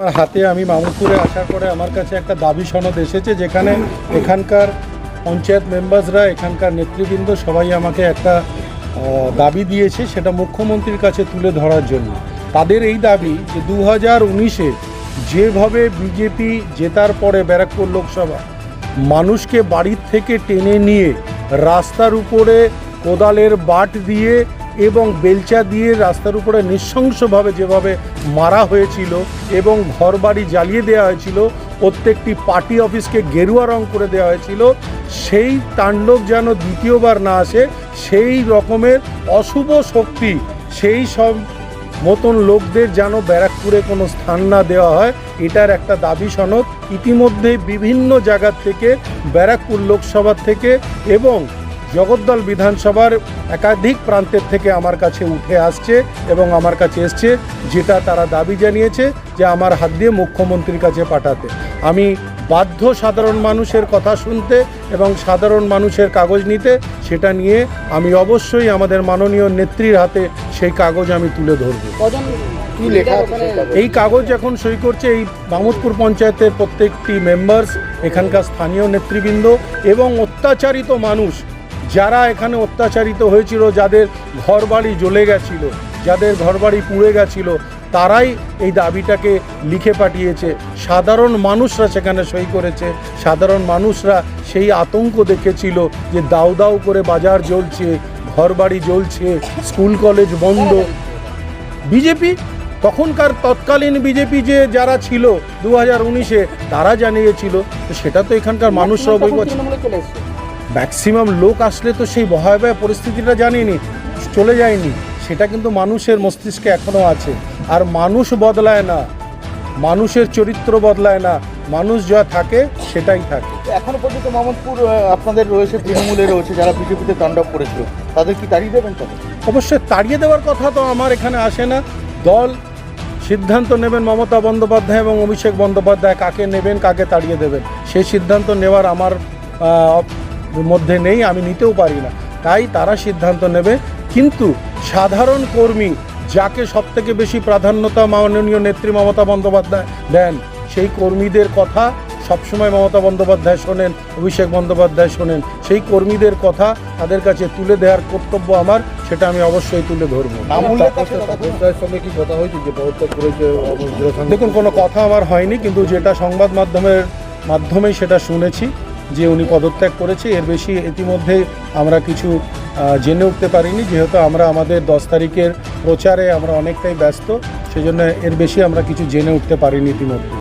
আমার হাতে আমি মামুদপুরে আসার পরে আমার কাছে একটা দাবি সনদ এসেছে যেখানে এখানকার পঞ্চায়েত মেম্বার্সরা, এখানকার নেতৃবৃন্দ সবাই আমাকে একটা দাবি দিয়েছে সেটা মুখ্যমন্ত্রীর কাছে তুলে ধরার জন্য। তাদের এই দাবি যে দু হাজার উনিশে যেভাবে বিজেপি জেতার পরে ব্যারাকপুর লোকসভা মানুষকে বাড়ির থেকে টেনে নিয়ে রাস্তার উপরে কোদালের বাট দিয়ে এবং বেলচা দিয়ে রাস্তার উপরে নৃশংসভাবে যেভাবে মারা হয়েছিল এবং ঘরবাড়ি জ্বালিয়ে দেওয়া হয়েছিল, প্রত্যেকটি পার্টি অফিসকে গেরুয়া রং করে দেওয়া হয়েছিল, সেই তাণ্ডব যেন দ্বিতীয়বার না আসে, সেই রকমের অশুভ শক্তি, সেই সব মতন লোকদের যেন ব্যারাকপুরে কোনো স্থান না দেওয়া হয়, এটার একটা দাবি সনদ। ইতিমধ্যে বিভিন্ন জায়গার থেকে ব্যারাকপুর লোকসভা থেকে এবং জগদ্দল বিধানসভার একাধিক প্রান্তের থেকে আমার কাছে উঠে আসছে এবং আমার কাছে এসছে যেটা তারা দাবি জানিয়েছে যে আমার হাত দিয়ে মুখ্যমন্ত্রীর কাছে পাঠাতে আমি বাধ্য সাধারণ মানুষের কথা শুনতে এবং সাধারণ মানুষের কাগজ নিতে সেটা নিয়ে আমি অবশ্যই আমাদের মাননীয় নেত্রীর হাতে সেই কাগজ আমি তুলে ধরবো? এই কাগজ এখন সই করছে এই মামুদপুর পঞ্চায়েতের প্রত্যেকটি মেম্বার্স এখানকার স্থানীয় নেতৃবৃন্দ এবং অত্যাচারিত মানুষ যারা এখানে অত্যাচারিত হয়েছিল যাদের ঘরবাড়ি জ্বলে গেছিল যাদের ঘরবাড়ি পুড়ে গেছিল তারাই এই দাবিটাকে লিখে পাঠিয়েছে। সাধারণ মানুষরা সেখানে সই করেছে। সাধারণ মানুষরা সেই আতঙ্ক দেখেছিল যে দাউ দাউ করে বাজার জ্বলছে ঘরবাড়ি জ্বলছে স্কুল কলেজ বন্ধ। বিজেপি? তখনকার তৎকালীন বিজেপি যে যারা ছিল দু হাজার উনিশে তারা জানিয়েছিল সেটা তো এখানকার মানুষরা তখন ম্যাক্সিমাম লোক আসলে তো সেই ভয়াবহ পরিস্থিতিটা জানিনি চলে যায়নি। সেটা কিন্তু মানুষের মস্তিষ্কে এখনও আছে। আর মানুষ বদলায় না। মানুষের চরিত্র বদলায় না। মানুষ যা থাকে সেটাই থাকে। এখনও পর্যন্ত মোহাম্মদপুর আপনাদের রয়েছে তৃণমূলে রয়েছে যারা বিজেপিতে তাণ্ডব করেছিল। তাদের কি তাড়িয়ে দেবেন তবে? অবশ্যই তাড়িয়ে দেওয়ার কথা তো আমার এখানে আসে না। দল সিদ্ধান্ত নেবেন মমতা বন্দ্যোপাধ্যায় এবং অভিষেক বন্দ্যোপাধ্যায়। কাকে নেবেন কাকে তাড়িয়ে দেবেন? সেই সিদ্ধান্ত নেওয়ার আমার মধ্যে নেই আমি নিতেও পারি না। তাই তারা সিদ্ধান্ত নেবে কিন্তু সাধারণ কর্মী যাকে সবথেকে বেশি প্রাধান্যতা মাননীয় নেত্রী মমতা বন্দ্যোপাধ্যায় দেন সেই কর্মীদের কথা সবসময় মমতা বন্দ্যোপাধ্যায় শোনেন অভিষেক বন্দ্যোপাধ্যায় শোনেন। সেই কর্মীদের কথা তাদের কাছে তুলে দেওয়ার কর্তব্য আমার সেটা আমি অবশ্যই তুলে ধরবো। দেখুন কোনো কথা আমার হয়নি কিন্তু যেটা সংবাদ মাধ্যমের মাধ্যমেই সেটা শুনেছি। যে উনি পদত্যাগ করেছে, এর বেশি ইতিমধ্যে আমরা কিছু জেনে উঠতে পারিনি। যেহেতু আমরা আমাদের দশ তারিখের প্রচারে আমরা অনেকটাই ব্যস্ত, সেজন্য এর বেশি আমরা কিছু জেনে উঠতে পারিনি ইতিমধ্যে।